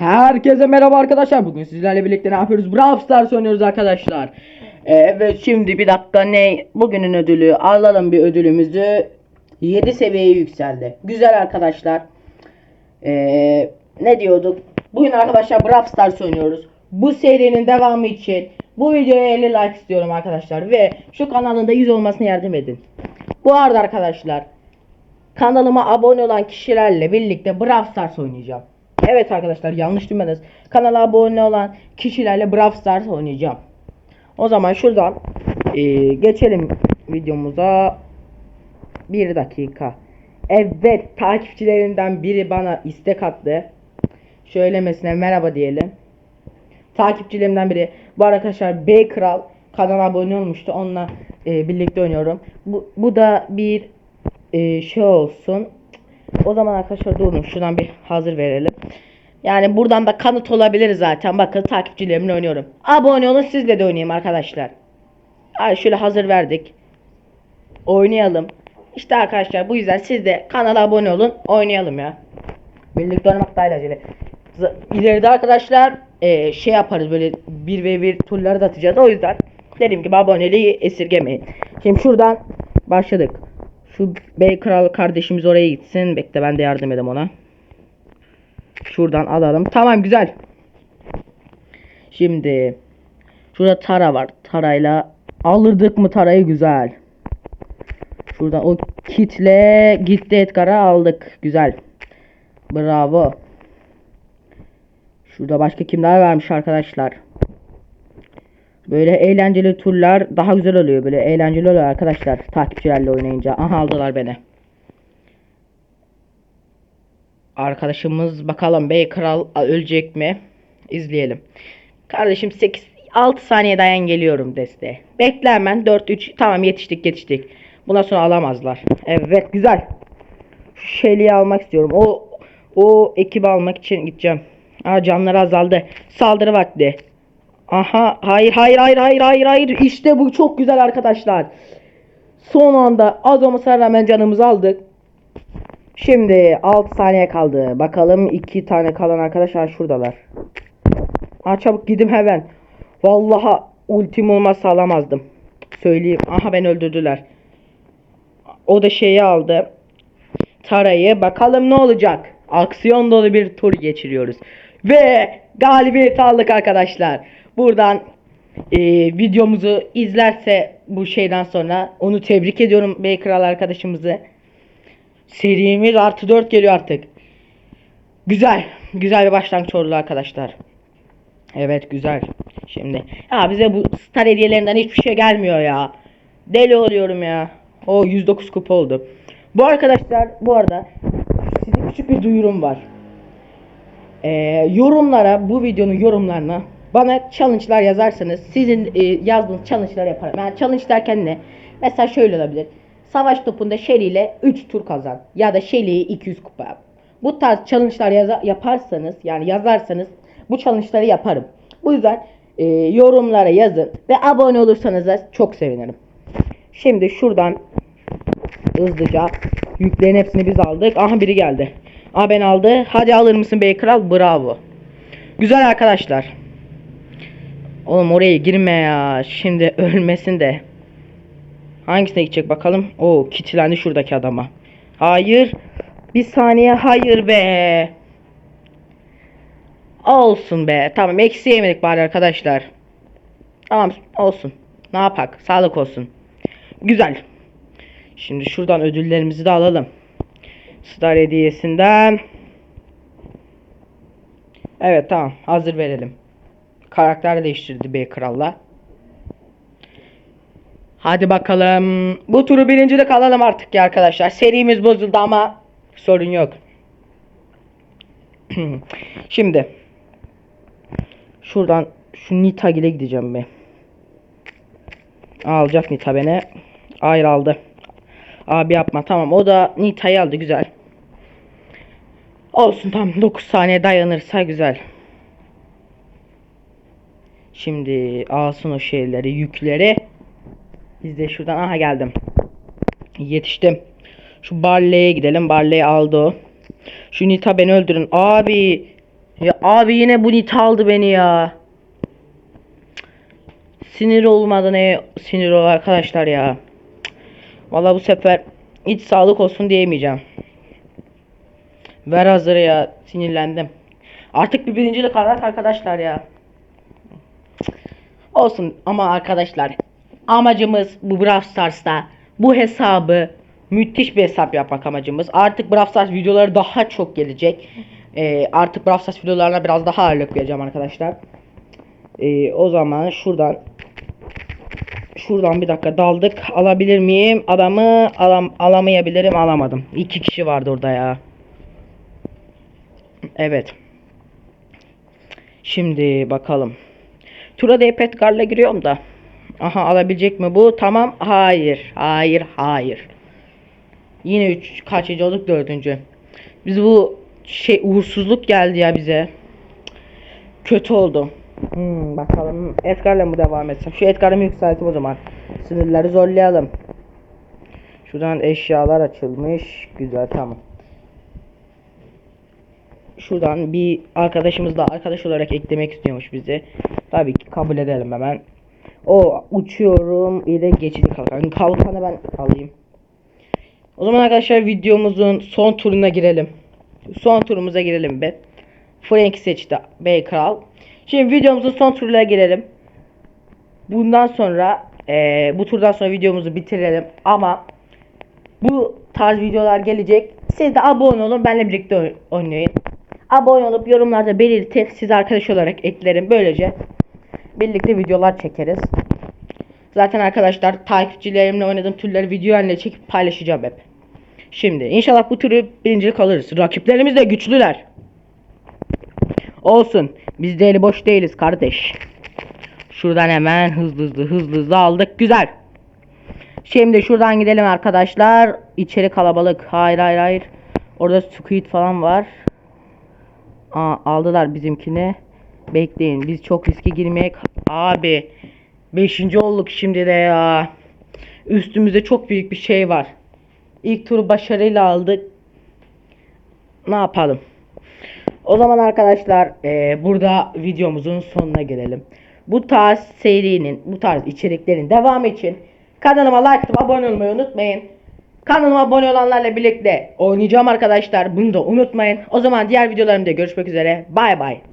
Herkese merhaba arkadaşlar. Bugün sizlerle birlikte ne yapıyoruz? Brawl Stars oynuyoruz arkadaşlar. Evet şimdi bir dakika ne? Bugünün ödülü alalım bir ödülümüzü. 7 seviyeye yükseldi. Güzel arkadaşlar. Ee, ne diyorduk? Bugün arkadaşlar Brawl Stars oynuyoruz. Bu serinin devamı için bu videoya 50 like istiyorum arkadaşlar. Ve şu kanalın da 100 olmasına yardım edin. Bu arada arkadaşlar kanalıma abone olan kişilerle birlikte Brawl Stars oynayacağım. Evet arkadaşlar yanlış duymadınız. Kanala abone olan kişilerle Brawl Stars oynayacağım. O zaman şuradan eee, geçelim videomuza. Bir dakika. Evet takipçilerinden biri bana istek attı. Şöylemesine merhaba diyelim. Takipçilerimden biri. Bu arkadaşlar B Kral kanala abone olmuştu. Onunla eee, birlikte oynuyorum. Bu, bu da bir eee, şey olsun. O zaman arkadaşlar durun şuradan bir hazır verelim. Yani buradan da kanıt olabilir zaten. Bakın takipçilerimle oynuyorum. Abone olun sizle de oynayayım arkadaşlar. Ay şöyle hazır verdik. Oynayalım. İşte arkadaşlar bu yüzden siz de kanala abone olun. Oynayalım ya. Birlikte oynamak daha eğlenceli. İleride arkadaşlar eee, şey yaparız böyle 1 ve 1 turları da atacağız. O yüzden dediğim gibi aboneliği esirgemeyin. Şimdi şuradan başladık. Şu bey kral kardeşimiz oraya gitsin. Bekle ben de yardım edeyim ona. Şuradan alalım. Tamam güzel. Şimdi şurada Tara var. Tarayla alırdık mı Tara'yı güzel. Şuradan o kitle gitti Edgar'a aldık. Güzel. Bravo. Şurada başka kimler varmış arkadaşlar. Böyle eğlenceli turlar daha güzel oluyor. Böyle eğlenceli oluyor arkadaşlar. Takipçilerle oynayınca. Aha aldılar beni. Arkadaşımız bakalım Bey Kral ölecek mi? İzleyelim. Kardeşim 8 6 saniye dayan geliyorum desteğe. Bekle hemen 4 3 tamam yetiştik yetiştik. Bundan sonra alamazlar. Evet güzel. Şu Shelly'i almak istiyorum. O o ekibi almak için gideceğim. Aa canları azaldı. Saldırı vakti. Aha hayır hayır hayır hayır hayır hayır işte bu çok güzel arkadaşlar. Son anda az olmasına rağmen canımızı aldık. Şimdi 6 saniye kaldı. Bakalım 2 tane kalan arkadaşlar şuradalar. Ha çabuk gidim hemen. Vallahi ultim olmazsa alamazdım. Söyleyeyim. Aha ben öldürdüler. O da şeyi aldı. Tara'yı. Bakalım ne olacak. Aksiyon dolu bir tur geçiriyoruz. Ve galibiyet aldık arkadaşlar. Buradan e, videomuzu izlerse bu şeyden sonra onu tebrik ediyorum Bey Kral arkadaşımızı. Serimiz artı 4 geliyor artık. Güzel. Güzel bir başlangıç oldu arkadaşlar. Evet güzel. Şimdi ya bize bu star hediyelerinden hiçbir şey gelmiyor ya. Deli oluyorum ya. O 109 kupa oldu. Bu arkadaşlar bu arada size küçük bir duyurum var. Ee, yorumlara bu videonun yorumlarına bana challenge'lar yazarsanız sizin e, yazdığınız challenge'lar yaparım. Yani challenge derken ne? Mesela şöyle olabilir. Savaş topunda Shelly ile 3 tur kazan ya da Shelly'yi 200 kupa yap. Bu tarz challenge'lar yaparsanız yani yazarsanız bu challenge'ları yaparım. Bu yüzden e, yorumlara yazın ve abone olursanız da çok sevinirim. Şimdi şuradan hızlıca yüklerin hepsini biz aldık. Aha biri geldi. Aha ben aldı. Hadi alır mısın bey kral? Bravo. Güzel arkadaşlar. Oğlum oraya girme ya. Şimdi ölmesin de. Hangisine gidecek bakalım. Oo kitlendi şuradaki adama. Hayır. Bir saniye hayır be. Olsun be. Tamam eksi yemedik bari arkadaşlar. Tamam olsun. Ne yapak? Sağlık olsun. Güzel. Şimdi şuradan ödüllerimizi de alalım. Star hediyesinden. Evet tamam hazır verelim. Karakter değiştirdi Bey Kral'la. Hadi bakalım. Bu turu birincide kalalım artık ya arkadaşlar. Serimiz bozuldu ama sorun yok. Şimdi şuradan şu Nita ile gideceğim ben. Alacak Nita beni. Hayır aldı. Abi yapma tamam o da Nita'yı aldı güzel. Olsun tamam 9 saniye dayanırsa güzel. Şimdi alsın o şeyleri yükleri. Biz de şuradan aha geldim. Yetiştim. Şu Barley'e gidelim. Barley aldı o. Şu Nita beni öldürün. Abi Ya abi yine bu nit aldı beni ya. Sinir olmadı ne sinir ol arkadaşlar ya. Vallahi bu sefer hiç sağlık olsun diyemeyeceğim. Ver hazır ya sinirlendim. Artık bir birincilik arar arkadaşlar ya. Olsun ama arkadaşlar amacımız bu Brawl Stars'ta bu hesabı müthiş bir hesap yapmak amacımız. Artık Brawl Stars videoları daha çok gelecek. Ee, artık Brawl Stars videolarına biraz daha ağırlık vereceğim arkadaşlar. Ee, o zaman şuradan şuradan bir dakika daldık. Alabilir miyim? Adamı alam alamayabilirim. Alamadım. İki kişi vardı orada ya. Evet. Şimdi bakalım. Tura D Petgar'la giriyorum da. Aha alabilecek mi bu? Tamam. Hayır. Hayır. Hayır. Yine 3 kaçıncı olduk? Dördüncü. Biz bu şey uğursuzluk geldi ya bize. Kötü oldu. Hmm, bakalım Edgar'la mı devam etsem? Şu Edgar'ı mı yükselteyim o zaman? Sınırları zorlayalım. Şuradan eşyalar açılmış. Güzel tamam. Şuradan bir arkadaşımız da arkadaş olarak eklemek istiyormuş bizi. Tabii ki kabul edelim hemen. O uçuyorum ile geçici kalkan. Kalkanı ben alayım. O zaman arkadaşlar videomuzun son turuna girelim. Son turumuza girelim be. Frank seçti Bey Kral. Şimdi videomuzun son turuna girelim. Bundan sonra eee, bu turdan sonra videomuzu bitirelim ama bu tarz videolar gelecek. Siz de abone olun benimle birlikte oy- oynayın. Abone olup yorumlarda belirtin. Sizi arkadaş olarak eklerim. Böylece birlikte videolar çekeriz. Zaten arkadaşlar takipçilerimle oynadığım türleri video haline çekip paylaşacağım hep. Şimdi inşallah bu türü birincilik alırız. Rakiplerimiz de güçlüler. Olsun. Biz de eli boş değiliz kardeş. Şuradan hemen hızlı hızlı hızlı hızlı aldık. Güzel. Şimdi şuradan gidelim arkadaşlar. İçeri kalabalık. Hayır hayır hayır. Orada squid falan var. Aa, aldılar bizimkini. Bekleyin. Biz çok riske girmeye... Abi. Beşinci olduk şimdi de ya. Üstümüzde çok büyük bir şey var. İlk turu başarıyla aldık. Ne yapalım? O zaman arkadaşlar eee, burada videomuzun sonuna gelelim. Bu tarz serinin, bu tarz içeriklerin devamı için kanalıma like atıp abone olmayı unutmayın. Kanalıma abone olanlarla birlikte oynayacağım arkadaşlar. Bunu da unutmayın. O zaman diğer videolarımda görüşmek üzere. Bay bay.